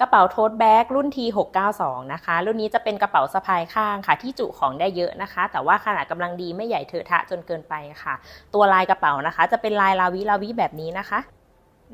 กระเป๋าโทสแบ็กรุ่น T692 นะคะ รุ่นนี้จะเป็นกระเป๋าสะพายข้างค่ะ ที่จุของได้เยอะนะคะ แต่ว่าขนาดกำลังดีไม่ใหญ่เถอะทะจนเกินไปค่ะ ตัวลายกระเป๋านะคะ จะเป็นลายลาวิลาวิแบบนี้นะคะ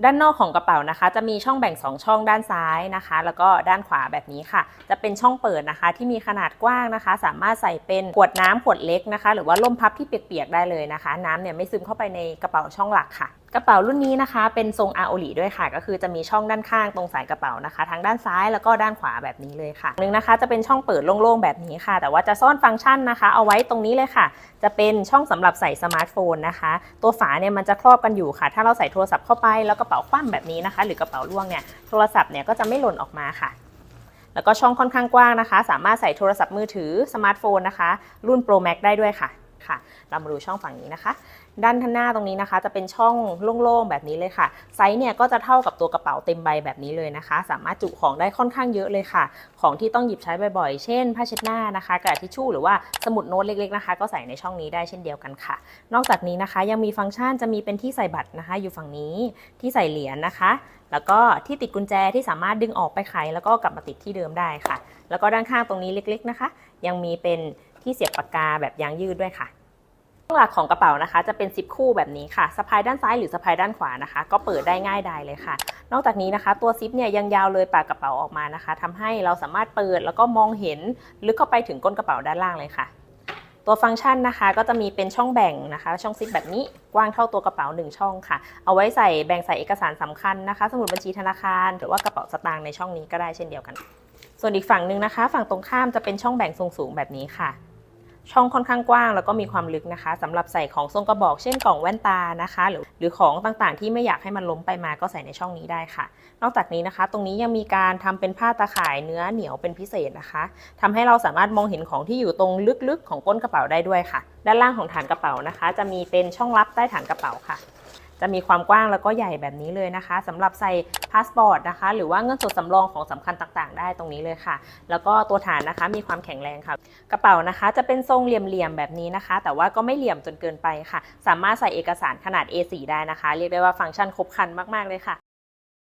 ด้านนอกของกระเป๋านะคะ จะมีช่องแบ่ง 2 ช่องด้านซ้ายนะคะ แล้วก็ด้านขวาแบบนี้ค่ะ จะเป็นช่องเปิดนะคะ ที่มีขนาดกว้างนะคะ สามารถใส่เป็นขวดน้ำขวดเล็กนะคะ หรือว่าล่มพับที่เปียกๆได้เลยนะคะ น้ำเนี่ยไม่ซึมเข้าไปในกระเป๋าช่องหลักค่ะ กระเป๋ารุ่นนี้นะคะ เป็นทรงอาโอลิด้วยค่ะ ก็คือจะมีช่องด้านข้างตรงสายกระเป๋านะคะ ทั้งด้านซ้ายแล้วก็ด้านขวาแบบนี้เลยค่ะหนึ่งนะคะจะเป็นช่องเปิดโล่งๆแบบนี้ค่ะ แต่ว่าจะซ่อนฟังก์ชันนะคะ เอาไว้ตรงนี้เลยค่ะ จะเป็นช่องสำหรับใส่สมาร์ทโฟนนะคะ ตัวฝาเนี่ยมันจะครอบกันอยู่ค่ะ ถ้าเราใส่โทรศัพท์เข้าไปแล้วกระเป๋าคว่ำแบบนี้นะคะ หรือกระเป๋าล่วงเนี่ยโทรศัพท์เนี่ยก็จะไม่หล่นออกมาค่ะแล้วก็ช่องค่อนข้างกว้างนะคะ สามารถใส่โทรศัพท์มือถือสมาร์ทโฟนนะคะ รุ่น Pro Max ได้ด้วยค่ะ ค่ะ เรามาดูช่องฝั่งนี้นะคะ ด้านหน้าตรงนี้นะคะ จะเป็นช่องโล่งๆแบบนี้เลยค่ะ ไซส์เนี่ยก็จะเท่ากับตัวกระเป๋าเต็มใบแบบนี้เลยนะคะ สามารถจุของได้ค่อนข้างเยอะเลยค่ะ ของที่ต้องหยิบใช้บ่อยๆ เช่นผ้าเช็ดหน้านะคะกระดาษทิชชู่หรือว่าสมุดโน้ตเล็กๆนะคะ ก็ใส่ในช่องนี้ได้เช่นเดียวกันค่ะ นอกจากนี้นะคะยังมีฟังก์ชันจะมีเป็นที่ใส่บัตรนะคะ อยู่ฝั่งนี้ที่ใส่เหรียญนะคะแล้วก็ที่ติดกุญแจที่สามารถดึงออกไปไขแล้วก็กลับมาติดที่เดิมได้ค่ะ แล้วก็ด้านข้างตรงนี้เล็กๆนะคะ ยังมีเป็น ที่เสียบปากกาแบบยางยืดด้วยค่ะช่องหลักของกระเป๋านะคะ จะเป็นซิปคู่แบบนี้ค่ะสะพายด้านซ้ายหรือสะพายด้านขวานะคะ ก็เปิดได้ง่ายดายเลยค่ะ นอกจากนี้นะคะ ตัวซิปเนี่ยยังยาวเลยปากกระเป๋าออกมานะคะทำให้เราสามารถเปิดแล้วก็มองเห็นลึกเข้าไปถึงก้นกระเป๋าด้านล่างเลยค่ะ ตัวฟังก์ชันนะคะ ก็จะมีเป็นช่องแบ่งนะคะ ช่องซิปแบบนี้กว้างเท่าตัวกระเป๋า 1 ช่องค่ะ เอาไว้ใส่แบ่งใส่เอกสารสำคัญนะคะ สมุดบัญชีธนาคาร หรือว่ากระเป๋าสตางค์ในช่องนี้ก็ได้เช่นเดียวกัน ส่วนอีกฝั่งหนึ่งนะคะ ฝั่งตรงข้ามจะเป็นช่องแบ่งทรงสูงแบบนี้ค่ะ ช่องค่อนข้างกว้างแล้วก็มีความลึกนะคะสำหรับใส่ของทรงกระบอกเช่นกล่องแว่นตานะคะ หรือหรือของต่างๆ ที่ไม่อยากให้มันล้มไปมาก็ใส่ในช่องนี้ได้ค่ะ นอกจากนี้นะคะ ตรงนี้ยังมีการทำเป็นผ้าตาข่ายเนื้อเหนียวเป็นพิเศษนะคะทำให้เราสามารถมองเห็นของที่อยู่ตรงลึกๆ ของก้นกระเป๋าได้ด้วยค่ะ ด้านล่างของฐานกระเป๋านะคะ จะมีเป็นช่องลับใต้ฐานกระเป๋าค่ะ จะมีความกว้างแล้วก็ใหญ่แบบนี้เลยนะคะสำหรับใส่พาสปอร์ตนะคะ หรือว่าเงินสดสำรองของสำคัญต่างๆ ได้ตรงนี้เลยค่ะ แล้วก็ตัวฐานนะคะมีความแข็งแรงค่ะ กระเป๋านะคะจะเป็นทรงเหลี่ยมๆแบบนี้นะคะ แต่ว่าก็ไม่เหลี่ยมจนเกินไปค่ะ สามารถใส่เอกสารขนาด A4 ได้นะคะ เรียกได้ว่าฟังก์ชันครบครันมากๆเลยค่ะ